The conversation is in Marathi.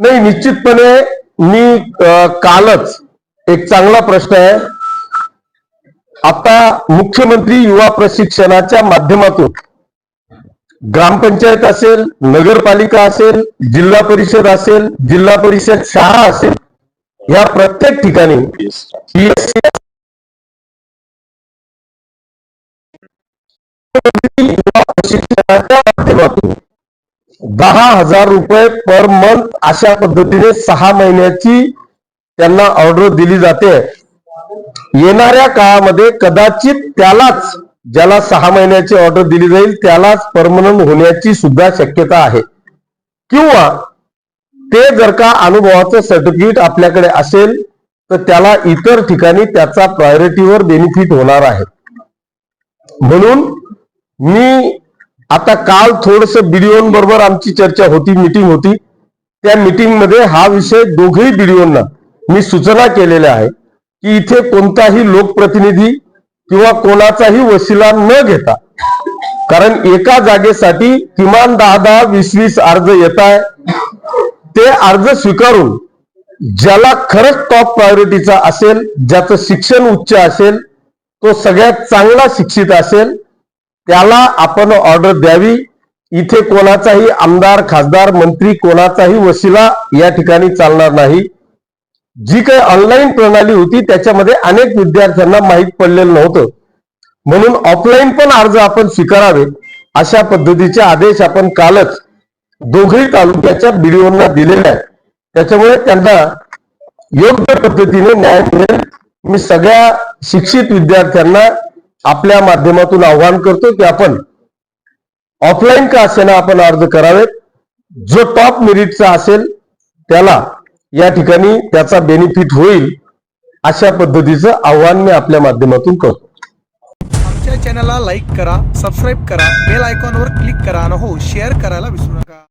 नाही निश्चितपणे मी कालच एक चांगला प्रश्न आहे. आता मुख्यमंत्री युवा प्रशिक्षणाच्या माध्यमातून ग्रामपंचायत असेल नगरपालिका असेल जिल्हा परिषद असेल जिल्हा परिषद शाळा असेल या प्रत्येक ठिकाणी युवा प्रशिक्षणाच्या माध्यमातून दहा हजार रुपये पर मंथ अशा पद्धतीने सहा महिन्याची त्यांना ऑर्डर दिली जाते. येणाऱ्या काळामध्ये कदाचित त्यालाच ज्याला सहा महिन्याची ऑर्डर दिली जाईल त्यालाच परमनंट होण्याची सुद्धा शक्यता आहे. किंवा ते जर का अनुभवाचं सर्टिफिकेट आपल्याकडे असेल तर त्याला इतर ठिकाणी त्याचा प्रायोरिटीवर बेनिफिट होणार आहे. म्हणून मी आता काल थोडस बीडीओन बरोबर आमची चर्चा होती मीटिंग होती. त्या मीटिंगमध्ये हा विषय दोघेही बीडीओंना मी सूचना केलेल्या आहे की इथे कोणताही लोकप्रतिनिधी किंवा कोणाचाही वशिला न घेता कारण एका जागेसाठी किमान दहा दहा वीस वीस अर्ज येत आहे ते अर्ज स्वीकारून ज्याला खरंच टॉप प्रायोरिटीचा असेल ज्याचं शिक्षण उच्च असेल तो सगळ्यात चांगला शिक्षित असेल त्याला आपण ऑर्डर द्यावी. इथे कोणाचाही आमदार खासदार मंत्री कोणाचाही वशिला या ठिकाणी चालणार नाही. जी काही ऑनलाईन प्रणाली होती त्याच्यामध्ये अनेक विद्यार्थ्यांना माहीत पडलेलं नव्हतं. म्हणून ऑफलाईन पण अर्ज आपण स्वीकारावे अशा पद्धतीचे आदेश आपण कालच दोघही तालुक्याच्या बीडीओंना दिलेले आहेत. त्याच्यामुळे त्यांना योग्य पद्धतीने न्याय मिळेल. मी सगळ्या शिक्षित विद्यार्थ्यांना आपल्या माध्यमातून आवाहन करतो की आपण ऑफलाईन का असेना आपण अर्ज करावेत. जो टॉप मेरिटचा असेल त्याला या ठिकाणी त्याचा बेनिफिट होईल अशा पद्धतीचं आव्हान मी आपल्या माध्यमातून करतो. आमच्या चॅनलला लाईक करा सबस्क्राईब करा बेल आयकॉनवर क्लिक करा आणि हो शेअर करायला विसरू नका.